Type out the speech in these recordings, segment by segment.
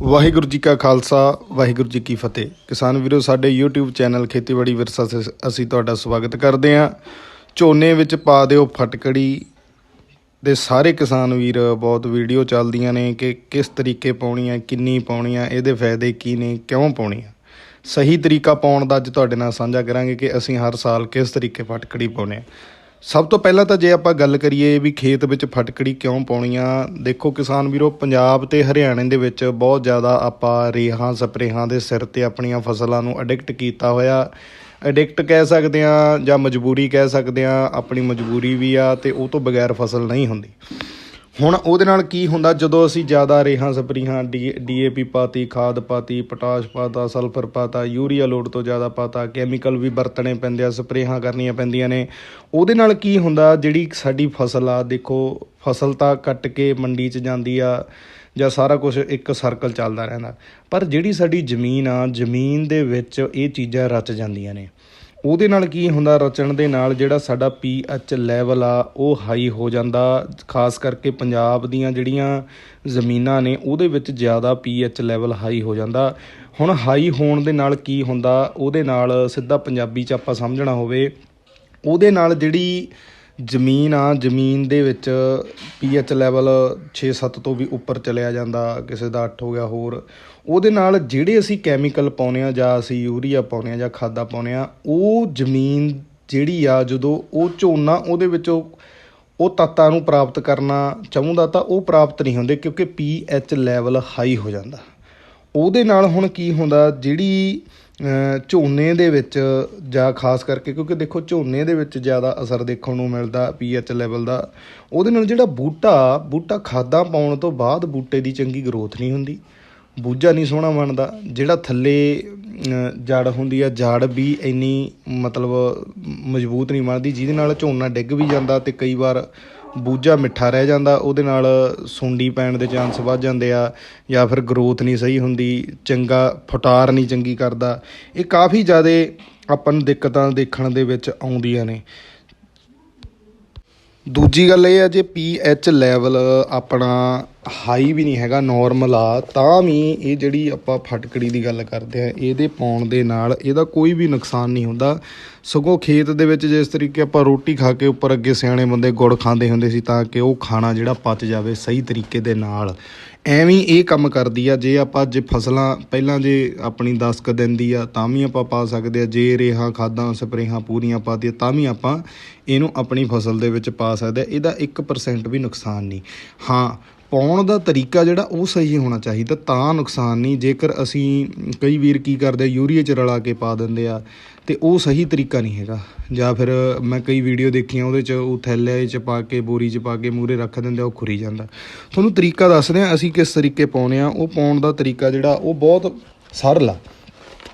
ਵਾਹਿਗੁਰੂ ਜੀ ਕਾ ਖਾਲਸਾ, ਵਾਹਿਗੁਰੂ ਜੀ ਕੀ ਫਤਿਹ। ਕਿਸਾਨ ਵੀਰੋ, ਸਾਡੇ YouTube ਚੈਨਲ ਖੇਤੀਬਾੜੀ ਵਿਰਸਾ ਸੇ ਅਸੀਂ ਤੁਹਾਡਾ ਸਵਾਗਤ ਕਰਦੇ ਹਾਂ। ਝੋਨੇ ਵਿੱਚ ਪਾ ਦਿਓ ਫਟਕੜੀ ਦੇ ਸਾਰੇ ਕਿਸਾਨ ਵੀਰ। ਬਹੁਤ ਵੀਡੀਓ ਚੱਲਦੀਆਂ ਨੇ ਕਿ ਕਿਸ ਤਰੀਕੇ ਪਾਉਣੀ ਹੈ ਕਿੰਨੀ ਪਾਉਣੀ ਹੈ ਇਹਦੇ ਫਾਇਦੇ ਕੀ ਨੇ, ਕਿਉਂ ਪਾਉਣੀ ਹੈ ਸਹੀ ਤਰੀਕਾ ਪਾਉਣ ਦਾ ਅੱਜ ਤੁਹਾਡੇ ਨਾਲ ਸਾਂਝਾ ਕਰਾਂਗੇ ਕਿ ਅਸੀਂ ਹਰ ਸਾਲ ਕਿਸ ਤਰੀਕੇ ਫਟਕੜੀ ਪਾਉਨੇ ਆ ਸਭ ਤੋਂ ਪਹਿਲਾਂ ਤਾਂ ਜੇ ਆਪਾਂ ਗੱਲ ਕਰੀਏ ਵੀ ਖੇਤ ਵਿੱਚ ਫਟਕੜੀ ਕਿਉਂ ਪਾਉਣੀ ਆ ਦੇਖੋ ਕਿਸਾਨ ਵੀਰੋ, ਪੰਜਾਬ ਤੇ ਹਰਿਆਣੇ ਦੇ ਵਿੱਚ ਬਹੁਤ ਜ਼ਿਆਦਾ ਆਪਾਂ ਰੇਹਾਂ, ਸਪਰੇਹਾਂ ਦੇ ਸਿਰ ਤੇ ਆਪਣੀਆਂ ਫਸਲਾਂ ਨੂੰ ਐਡਿਕਟ ਕੀਤਾ ਹੋਇਆ। ਐਡਿਕਟ ਕਹਿ ਸਕਦੇ ਆ ਜਾਂ ਮਜਬੂਰੀ ਕਹਿ ਸਕਦੇ ਆ ਆਪਣੀ ਮਜਬੂਰੀ ਵੀ ਆ ਤੇ ਉਹ ਤੋਂ ਬਗੈਰ ਫਸਲ ਨਹੀਂ ਹੁੰਦੀ। ਹੁਣ ਉਹਦੇ ਨਾਲ ਕੀ ਹੁੰਦਾ? ਜਦੋਂ ਅਸੀਂ ਜ਼ਿਆਦਾ ਰੇਹਾਂ ਸਪਰੀਆਂ ਡੀਏਪੀ ਪਾਤੀ, ਖਾਦ ਪਾਤੀ, ਪੋਟਾਸ਼ ਪਾਤਾ, ਸਲਫਰ ਪਾਤਾ, ਯੂਰੀਆ ਲੋਡ ਤੋਂ ਜ਼ਿਆਦਾ ਪਾਤਾ, ਕੈਮੀਕਲ ਵੀ ਵਰਤਣੇ ਪੈਂਦੇ ਆ, ਸਪਰੇਹਾਂ ਕਰਨੀਆਂ ਪੈਂਦੀਆਂ ਨੇ। ਉਹਦੇ ਨਾਲ ਕੀ ਹੁੰਦਾ? ਜਿਹੜੀ ਸਾਡੀ ਫਸਲ ਆ, ਦੇਖੋ, ਫਸਲ ਤਾਂ ਕੱਟ ਕੇ ਮੰਡੀ 'ਚ ਜਾਂਦੀ ਆ ਜਾਂ ਸਾਰਾ ਕੁਝ ਇੱਕ ਸਰਕਲ ਚੱਲਦਾ ਰਹਿੰਦਾ। ਪਰ ਜਿਹੜੀ ਸਾਡੀ ਜ਼ਮੀਨ ਆ, ਜ਼ਮੀਨ ਦੇ ਵਿੱਚ ਇਹ ਚੀਜ਼ਾਂ ਰਚ ਜਾਂਦੀਆਂ ਨੇ। ਉਹਦੇ ਨਾਲ ਕੀ ਹੁੰਦਾ, ਰਚਣ ਦੇ ਨਾਲ ਜਿਹੜਾ ਸਾਡਾ ਪੀ ਪੀਐਚ ਲੈਵਲ ਆ, ਉਹ ਹਾਈ ਹੋ ਜਾਂਦਾ। ਖਾਸ ਕਰਕੇ ਪੰਜਾਬ ਦੀਆਂ ਜਿਹੜੀਆਂ ਜ਼ਮੀਨਾਂ ਨੇ, ਉਹਦੇ ਵਿੱਚ ਜ਼ਿਆਦਾ ਪੀ ਪੀਐਚ ਲੈਵਲ ਹਾਈ ਹੋ ਜਾਂਦਾ। ਹੁਣ ਹਾਈ ਹੋਣ ਦੇ ਨਾਲ ਕੀ ਹੁੰਦਾ, ਉਹਦੇ ਨਾਲ ਸਿੱਧਾ ਪੰਜਾਬੀ ਚ ਆਪਾਂ ਸਮਝਣਾ ਹੋਵੇ, ਉਹਦੇ ਨਾਲ ਜਿਹੜੀ ਜ਼ਮੀਨ ਆ, ਜ਼ਮੀਨ ਦੇ ਵਿੱਚ ਪੀਐਚ ਲੈਵਲ 6-7 ਤੋਂ ਵੀ ਉੱਪਰ ਚਲਿਆ ਜਾਂਦਾ, ਕਿਸੇ ਦਾ 8 ਹੋ ਗਿਆ, ਹੋਰ। ਉਹਦੇ ਨਾਲ ਜਿਹੜੇ ਅਸੀਂ ਕੈਮੀਕਲ ਪਾਉਨੇ ਆ ਜਾਂ ਅਸੀਂ ਯੂਰੀਆ ਪਾਉਨੇ ਆ ਜਾਂ ਖਾਦਾਂ ਪਾਉਨੇ ਆ ਉਹ ਜ਼ਮੀਨ ਜਿਹੜੀ ਆ, ਜਦੋਂ ਉਹ ਝੋਨਾ ਉਹਦੇ ਵਿੱਚੋਂ ਉਹ ਤੱਤਾਂ ਨੂੰ ਪ੍ਰਾਪਤ ਕਰਨਾ ਚਾਹੁੰਦਾ ਤਾਂ ਉਹ ਪ੍ਰਾਪਤ ਨਹੀਂ ਹੁੰਦੇ ਕਿਉਂਕਿ ਪੀਐਚ ਲੈਵਲ ਹਾਈ ਹੋ ਜਾਂਦਾ। ਉਹਦੇ ਨਾਲ ਹੁਣ ਕੀ ਹੁੰਦਾ, ਜਿਹੜੀ ਝੋਨੇ ਦੇ ਵਿੱਚ ਜਾਂ ਖਾਸ ਕਰਕੇ, ਕਿਉਂਕਿ ਦੇਖੋ ਝੋਨੇ ਦੇ ਵਿੱਚ ਜ਼ਿਆਦਾ ਅਸਰ ਦੇਖਣ ਨੂੰ ਮਿਲਦਾ ਪੀਐਚ ਲੈਵਲ ਦਾ, ਉਹਦੇ ਨਾਲ ਜਿਹੜਾ ਬੂਟਾ ਬੂਟਾ ਖਾਦਾਂ ਪਾਉਣ ਤੋਂ ਬਾਅਦ ਬੂਟੇ ਦੀ ਚੰਗੀ ਗਰੋਥ ਨਹੀਂ ਹੁੰਦੀ, ਬੂਝਾ ਨਹੀਂ ਸੋਹਣਾ ਬਣਦਾ, ਜਿਹੜਾ ਥੱਲੇ ਜੜ ਹੁੰਦੀ ਆ, ਜੜ ਵੀ ਇੰਨੀ ਮਤਲਬ ਮਜ਼ਬੂਤ ਨਹੀਂ ਬਣਦੀ, ਜਿਹਦੇ ਨਾਲ ਝੋਨਾ ਡਿੱਗ ਵੀ ਜਾਂਦਾ ਤੇ ਕਈ ਵਾਰ ਬੂਝਾ ਮਿੱਠਾ ਰਹਿ ਜਾਂਦਾ, ਉਹਦੇ ਨਾਲ ਸੁੰਡੀ ਪੈਣ ਦੇ ਚਾਂਸ ਵੱਧ ਜਾਂਦੇ ਆ ਜਾਂ ਫਿਰ ਗਰੋਥ ਨਹੀਂ ਸਹੀ ਹੁੰਦੀ, ਚੰਗਾ ਫੁਟਾਰ ਨਹੀਂ ਚੰਗੀ ਕਰਦਾ। ਇਹ ਕਾਫੀ ਜ਼ਿਆਦਾ ਆਪਾਂ ਨੂੰ ਦਿੱਕਤਾਂ ਦੇਖਣ ਦੇ ਵਿੱਚ ਆਉਂਦੀਆਂ ਨੇ। ਦੂਜੀ ਗੱਲ ਇਹ ਹੈ ਜੇ ਪੀਐਚ ਲੈਵਲ ਆਪਣਾ ਹਾਈ ਵੀ ਨਹੀਂ ਹੈਗਾ ਨਾਰਮਲ ਆ, ਤਾਂ ਵੀ ਇਹ ਜਿਹੜੀ ਆਪਾਂ ਫਟਕੜੀ ਦੀ ਗੱਲ ਕਰਦੇ ਆ, ਇਹਦੇ ਪਾਉਣ ਦੇ ਨਾਲ ਇਹਦਾ ਕੋਈ ਵੀ ਨੁਕਸਾਨ ਨਹੀਂ ਹੁੰਦਾ। ਸਗੋਂ ਖੇਤ ਦੇ ਵਿੱਚ ਜਿਸ ਤਰੀਕੇ ਆਪਾਂ ਰੋਟੀ ਖਾ ਕੇ ਉੱਪਰ ਅੱਗੇ ਸਿਆਣੇ ਬੰਦੇ ਗੁੜ ਖਾਂਦੇ ਹੁੰਦੇ ਸੀ ਤਾਂ ਕਿ ਉਹ ਖਾਣਾ ਜਿਹੜਾ ਪਚ ਜਾਵੇ ਸਹੀ ਤਰੀਕੇ ਦੇ ਨਾਲ। ਐਵੇਂ ਇਹ ਕੰਮ ਕਰਦੀ ਆ, ਜੇ ਆਪਾਂ ਜੇ ਫਸਲਾਂ ਪਹਿਲਾਂ ਜੇ ਆਪਣੀ 10 ਕ ਦਿਨ ਦੀ ਆ, ਤਾਂ ਵੀ ਆਪਾਂ ਪਾ ਸਕਦੇ ਆ, ਜੇ ਰੇਹਾਂ, ਖਾਦਾਂ, ਸਪਰੇਹਾਂ ਪੂਰੀਆਂ ਪਾਤੀਆਂ ਤਾਂ ਵੀ ਆਪਾਂ ਇਹਨੂੰ ਆਪਣੀ ਫਸਲ ਦੇ ਵਿੱਚ ਪਾ ਸਕਦੇ ਆ, ਇਹਦਾ 1% ਵੀ ਨੁਕਸਾਨ ਨਹੀਂ। ਹਾਂ ਪਾਉਣ ਦਾ ਤਰੀਕਾ ਜਿਹੜਾ ਉਹ ਸਹੀ ਹੋਣਾ ਚਾਹੀਦਾ, ਤਾਂ ਨੁਕਸਾਨ ਨਹੀਂ। ਜੇਕਰ ਅਸੀਂ ਕਈ ਵੀਰ ਕੀ ਕਰਦੇ ਆ ਯੂਰੀਆ ਚ ਰਲਾ ਕੇ ਪਾ ਦਿੰਦੇ ਆ, ਤੇ ਉਹ ਸਹੀ ਤਰੀਕਾ ਨਹੀਂ ਹੈਗਾ। ਜਾਂ ਫਿਰ ਮੈਂ ਕਈ ਵੀਡੀਓ ਦੇਖੀਆਂ, ਉਹਦੇ ਚ ਉਹ ਥੈਲੇ ਚ ਪਾ ਕੇ, ਬੋਰੀ ਚ ਪਾ ਕੇ ਮੂਰੇ ਰੱਖ ਦਿੰਦੇ ਆ, ਉਹ ਖੁਰੀ ਜਾਂਦਾ। ਤੁਹਾਨੂੰ ਤਰੀਕਾ ਦੱਸਦੇ ਆ, ਅਸੀਂ ਕਿਸ ਤਰੀਕੇ ਪਾਉਨੇ ਆ। ਉਹ ਪਾਉਣ ਦਾ ਤਰੀਕਾ ਜਿਹੜਾ, ਉਹ ਬਹੁਤ ਸਰਲ ਆ।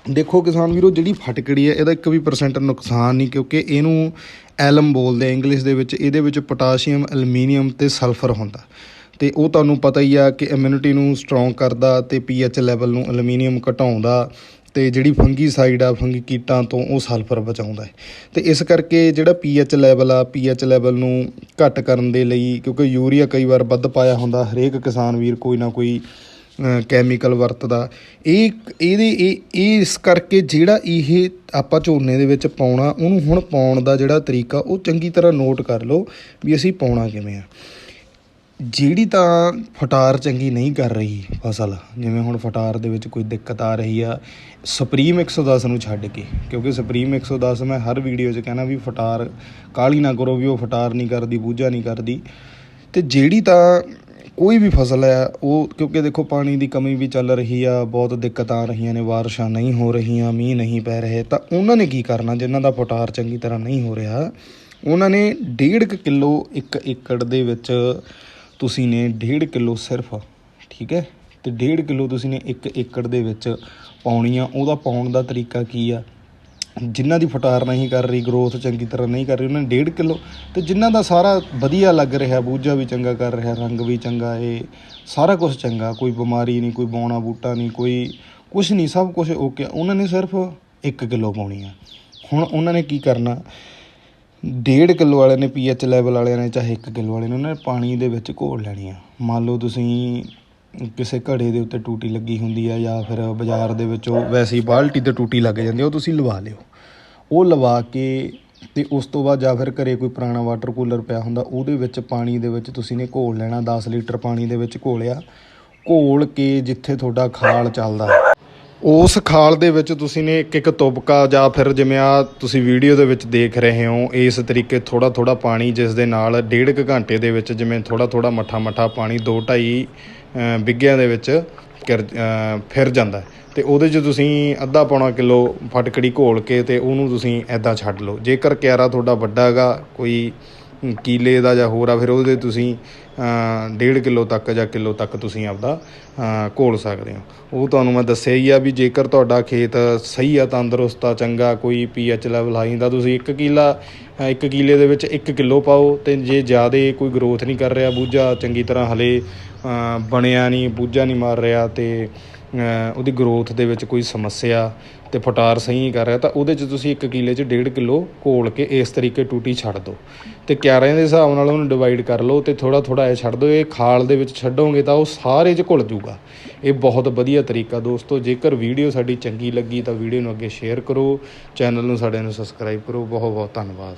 ਦੇਖੋ ਕਿਸਾਨ ਵੀਰੋ, ਜਿਹੜੀ ਫਟਕੜੀ ਹੈ, ਇਹਦਾ ਇੱਕ ਵੀ ਪਰਸੈਂਟ ਨੁਕਸਾਨ ਨਹੀਂ, ਕਿਉਂਕਿ ਇਹਨੂੰ ਐਲਮ ਬੋਲਦੇ ਆ, ਇੰਗਲਿਸ਼ ਦੇ ਵਿੱਚ। ਇਹਦੇ ਵਿੱਚ ਪੋਟਾਸ਼ੀਅਮ, ਐਲੂਮੀਨੀਅਮ ਤੇ ਸਲਫਰ ਹੁੰਦਾ। ਤੇ ਉਹ ਤੁਹਾਨੂੰ ਪਤਾ ਹੀ ਆ ਕਿ ਇਮਿਊਨਿਟੀ ਨੂੰ ਸਟਰੋਂਗ ਕਰਦਾ ਤੇ ਪੀਐਚ ਲੈਵਲ ਨੂੰ ਐਲੂਮੀਨੀਅਮ ਘਟਾਉਂਦਾ ਤੇ ਜਿਹੜੀ ਫੰਗੀਸਾਈਡ ਆ ਫੰਗੀ ਕੀਟਾਂ ਤੋਂ ਉਹ ਸਲਫਰ ਬਚਾਉਂਦਾ ਹੈ। ਤੇ ਇਸ ਕਰਕੇ ਜਿਹੜਾ ਪੀਐਚ ਲੈਵਲ ਆ ਪੀਐਚ ਲੈਵਲ ਨੂੰ ਘੱਟ ਕਰਨ ਦੇ ਲਈ ਕਿਉਂਕਿ ਯੂਰੀਆ ਕਈ ਵਾਰ ਵੱਧ ਪਾਇਆ ਹੁੰਦਾ, ਹਰੇਕ ਕਿਸਾਨ ਵੀਰ ਕੋਈ ਨਾ ਕੋਈ ਕੈਮੀਕਲ ਵਰਤਦਾ। ਇਹ ਇਹਦੇ, ਇਹ ਇਹ ਇਸ ਕਰਕੇ ਜਿਹੜਾ ਇਹ ਆਪਾਂ ਝੋਨੇ ਦੇ ਵਿੱਚ ਪਾਉਣਾ, ਉਹਨੂੰ ਹੁਣ ਪਾਉਣ ਦਾ ਜਿਹੜਾ ਤਰੀਕਾ, ਉਹ ਚੰਗੀ ਤਰ੍ਹਾਂ ਨੋਟ ਕਰ ਲਓ ਵੀ ਅਸੀਂ ਪਾਉਣਾ ਕਿਵੇਂ ਆ। ਜਿਹੜੀ ਤਾਂ ਫਟਾਰ ਚੰਗੀ ਨਹੀਂ ਕਰ ਰਹੀ ਫਸਲ, ਜਿਵੇਂ ਹੁਣ ਫਟਾਰ ਦੇ ਵਿੱਚ ਕੋਈ ਦਿੱਕਤ ਆ ਰਹੀ ਆ ਸੁਪਰੀਮ 110 ਨੂੰ ਛੱਡ ਕੇ, ਕਿਉਂਕਿ ਸੁਪਰੀਮ 110 ਮੈਂ ਹਰ ਵੀਡੀਓ 'ਚ ਕਹਿਣਾ ਵੀ ਫਟਾਰ ਕਾਲੀ ਨਾ ਕਰੋ ਵੀ ਉਹ ਫਟਾਰ ਨਹੀਂ ਕਰਦੀ, ਬੂਝਾ ਨਹੀਂ ਕਰਦੀ। ਤੇ ਜਿਹੜੀ ਤਾਂ ਕੋਈ ਵੀ ਫਸਲ ਹੈ ਉਹ ਕਿਉਂਕਿ ਦੇਖੋ ਪਾਣੀ ਦੀ ਕਮੀ ਵੀ ਚੱਲ ਰਹੀ ਆ, ਬਹੁਤ ਦਿੱਕਤਾਂ ਆ ਰਹੀਆਂ ਨੇ, ਬਾਰਿਸ਼ਾਂ ਨਹੀਂ ਹੋ ਰਹੀਆਂ, ਮੀਂਹ ਨਹੀਂ ਪੈ ਰਹੇ, ਤਾਂ ਉਹਨਾਂ ਨੇ ਕੀ ਕਰਨਾ, ਜਿਨ੍ਹਾਂ ਦਾ ਫਟਾਰ ਚੰਗੀ ਤਰ੍ਹਾਂ ਨਹੀਂ ਹੋ ਰਿਹਾ, ਉਹਨਾਂ ਨੇ 1.5 ਕਿਲੋ ਇੱਕ ਏਕੜ ਦੇ ਵਿੱਚ ਤੁਸੀਂ ਨੇ 1.5 ਕਿਲੋ ਸਿਰਫ, ਠੀਕ ਹੈ? ਤੇ 1.5 ਕਿਲੋ ਤੁਸੀਂ ਨੇ ਇੱਕ ਏਕੜ ਦੇ ਵਿੱਚ ਪਾਉਣੀ ਆ ਉਹਦਾ ਪਾਉਣ ਦਾ ਤਰੀਕਾ ਕੀ ਆ? ਜਿਨ੍ਹਾਂ ਦੀ ਫਟਾਰ ਨਹੀਂ ਕਰ ਰਹੀ ਗਰੋਥ ਚੰਗੀ ਤਰ੍ਹਾਂ ਨਹੀਂ ਕਰ ਰਹੀ, ਉਹਨਾਂ ਨੇ 1.5 ਕਿਲੋ। ਤੇ ਜਿਨ੍ਹਾਂ ਦਾ ਸਾਰਾ ਵਧੀਆ ਲੱਗ ਰਿਹਾ, ਬੂਝਾ ਵੀ ਚੰਗਾ ਕਰ ਰਿਹਾ, ਰੰਗ ਵੀ ਚੰਗਾ ਏ ਸਾਰਾ ਕੁਝ ਚੰਗਾ। ਕੋਈ ਬਿਮਾਰੀ ਨਹੀਂ, ਕੋਈ ਬੌਣਾ ਬੂਟਾ ਨਹੀਂ, ਕੋਈ ਕੁਝ ਨਹੀਂ, ਸਭ ਕੁਝ ਓਕੇ। ਉਹਨਾਂ ਨੇ ਸਿਰਫ 1 ਕਿਲੋ ਪਾਉਣੀ ਆ। ਹੁਣ ਉਹਨਾਂ ਨੇ ਕੀ ਕਰਨਾ? ਡੇਢ ਕਿਲੋ ਵਾਲੇ ਨੇ ਪੀਐਚ ਲੈਵਲ ਵਾਲਿਆਂ ਨੇ ਚਾਹੇ 1 ਕਿਲੋ ਵਾਲੇ ਨੇ, ਉਹਨਾਂ ਨੇ ਪਾਣੀ ਦੇ ਵਿੱਚ ਘੋਲ ਲੈਣੀ ਆ। ਮੰਨ ਲਓ ਤੁਸੀਂ ਕਿਸੇ ਘੜੇ ਦੇ ਉੱਤੇ ਟੂਟੀ ਲੱਗੀ ਹੁੰਦੀ ਆ ਜਾਂ ਫਿਰ ਬਾਜ਼ਾਰ ਦੇ ਵਿੱਚੋਂ ਵੈਸੇ ਹੀ ਬਾਲਟੀ ਤੇ ਟੂਟੀ ਲੱਗ ਜਾਂਦੀ ਆ, ਉਹ ਤੁਸੀਂ ਲਵਾ ਲਿਓ। ਉਹ ਲਵਾ ਕੇ ਤੇ ਉਸ ਤੋਂ ਬਾਅਦ ਜਾਂ ਫਿਰ ਘਰੇ ਕੋਈ ਪੁਰਾਣਾ ਵਾਟਰ ਕੂਲਰ ਪਿਆ ਹੁੰਦਾ, ਉਹਦੇ ਵਿੱਚ ਪਾਣੀ ਦੇ ਵਿੱਚ ਤੁਸੀਂ ਨੇ ਘੋਲ ਲੈਣਾ 10 ਲੀਟਰ ਪਾਣੀ ਦੇ ਵਿੱਚ ਘੋਲਿਆ। ਘੋਲ ਕੇ ਜਿੱਥੇ ਤੁਹਾਡਾ ਖਾਲ ਚੱਲਦਾ ਉਸ ਖਾਲ ਦੇ ਵਿੱਚ ਤੁਸੀਂ ਨੇ ਇੱਕ ਇੱਕ ਤੁਪਕਾ ਜਾਂ ਫਿਰ ਜਿਵੇਂ ਆ ਤੁਸੀਂ ਵੀਡੀਓ ਦੇ ਵਿੱਚ ਦੇਖ ਰਹੇ ਹੋ, ਇਸ ਤਰੀਕੇ ਥੋੜਾ ਥੋੜਾ ਪਾਣੀ ਜਿਸ ਦੇ ਨਾਲ ਡੇਢ ਕੁ ਘੰਟੇ ਦੇ ਵਿੱਚ ਜਿਵੇਂ ਥੋੜਾ ਥੋੜਾ ਮੱਠਾ ਮੱਠਾ ਪਾਣੀ 2 2.5 ਬਿੱਗਿਆਂ ਦੇ ਵਿੱਚ ਕਿਰ- ਫਿਰ ਜਾਂਦਾ ਹੈ। ਤੇ ਉਹਦੇ 'ਚ ਤੁਸੀਂ ਅੱਧਾ ਪੌਣਾ ਕਿਲੋ ਫਟਕੜੀ ਘੋਲ ਕੇ ਤੇ ਉਹਨੂੰ ਤੁਸੀਂ ਐਦਾਂ ਛੱਡ ਲਓ ਜੇਕਰ ਕਿਆਰਾ ਤੁਹਾਡਾ ਵੱਡਾ ਹੈਗਾ, ਕੋਈ ਕੀਲੇ ਦਾ ਜਾਂ ਹੋਰ ਆ ਫਿਰ ਉਹਦੇ ਤੁਸੀਂ ਅ, ਡੇਢ ਕਿਲੋ ਤੱਕ ਜਾਂ ਕਿਲੋ ਤੱਕ ਤੁਸੀਂ ਆਪਦਾ ਘੋਲ ਸਕਦੇ ਹੋ। ਉਹ ਤੁਹਾਨੂੰ ਮੈਂ ਦੱਸਿਆ ਹੀ ਆ ਵੀ ਜੇਕਰ ਤੁਹਾਡਾ ਖੇਤ ਸਹੀ ਆ ਤੰਦਰੁਸਤ ਆ ਚੰਗਾ ਕੋਈ ਪੀਐਚ ਲੈਵਲ ਹਾਈ ਦਾ ਤੁਸੀਂ 1 ਕਿਲਾ ਅ, ਇੱਕ ਕਿੱਲੇ ਦੇ ਵਿੱਚ 1 ਕਿਲੋ ਪਾਓ ਤੇ ਜੇ ਜ਼ਿਆਦਾ ਕੋਈ ਗਰੋਥ ਨਹੀਂ ਕਰ ਰਿਹਾ ਬੂਝਾ ਚੰਗੀ ਤਰ੍ਹਾਂ ਹਲੇ ਬਣਿਆ ਨਹੀਂ, ਬੂਝਾ ਨਹੀਂ ਮਾਰ ਰਿਹਾ ਤੇ ਉਹਦੀ ਗਰੋਥ ਦੇ ਵਿੱਚ ਕੋਈ ਸਮੱਸਿਆ ਤੇ ਫਟਾਰ ਸਹੀ ਕਰ ਰਿਹਾ, ਤਾਂ ਉਹਦੇ 'ਚ ਤੁਸੀਂ 1 ਕਿਲੇ 'ਚ 1.5 ਕਿਲੋ ਘੋਲ ਕੇ ਇਸ ਤਰੀਕੇ ਟੂਟੀ ਛੱਡ ਦਿਓ। ਤੇ ਕਿਆਰਿਆਂ ਦੇ ਹਿਸਾਬ ਨਾਲ ਉਹਨੂੰ ਡਿਵਾਈਡ ਕਰ ਲਓ ਤੇ ਥੋੜਾ ਥੋੜਾ ਇਹ ਛੱਡ ਦਿਓ, ਇਹ ਖਾਲ ਦੇ ਵਿੱਚ ਛੱਡੋਗੇ ਤਾਂ ਉਹ ਸਾਰੇ 'ਚ ਘੁਲ ਜੂਗਾ ਇਹ ਬਹੁਤ ਵਧੀਆ ਤਰੀਕਾ ਦੋਸਤੋ, ਜੇਕਰ ਵੀਡੀਓ ਸਾਡੀ ਚੰਗੀ ਲੱਗੀ ਤਾਂ ਵੀਡੀਓ ਨੂੰ ਅੱਗੇ ਸ਼ੇਅਰ ਕਰੋ ਚੈਨਲ ਨੂੰ ਸਾਡੇ ਨੂੰ ਸਬਸਕ੍ਰਾਈਬ ਕਰੋ। ਬਹੁਤ ਬਹੁਤ ਧੰਨਵਾਦ।